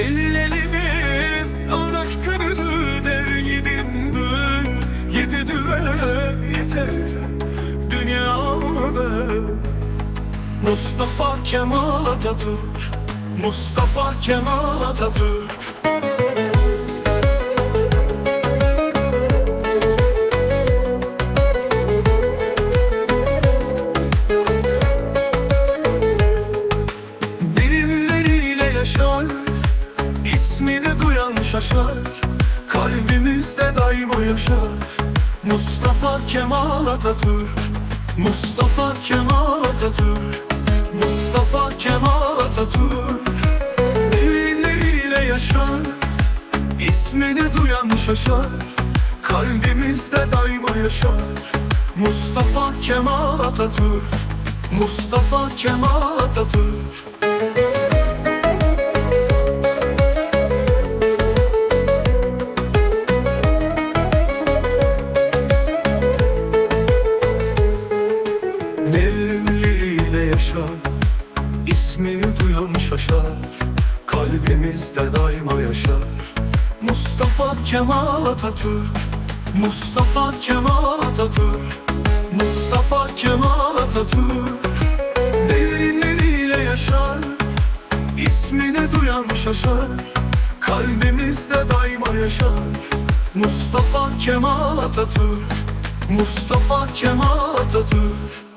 Ellerimin anahtarını der yedim dün. Yedi düve yeter. Dünyada Mustafa Kemal Atatürk. Mustafa Kemal Atatürk şaşar Kalbimizde daima yaşar. Mustafa Kemal Atatürk. Mustafa Kemal Atatürk. Mustafa Kemal Atatürk. Derinleriyle yaşar. İsmini duyan şaşar. Kalbimizde daima yaşar. Mustafa Kemal Atatürk. Mustafa Kemal Atatürk yaşar. İsmini duyan şaşar. Kalbimizde daima yaşar. Mustafa Kemal Atatürk. Mustafa Kemal Atatürk. Mustafa Kemal Atatürk. Derinleriyle yaşar. İsmini duyan şaşar. Kalbimizde daima yaşar. Mustafa Kemal Atatürk. Mustafa Kemal Atatürk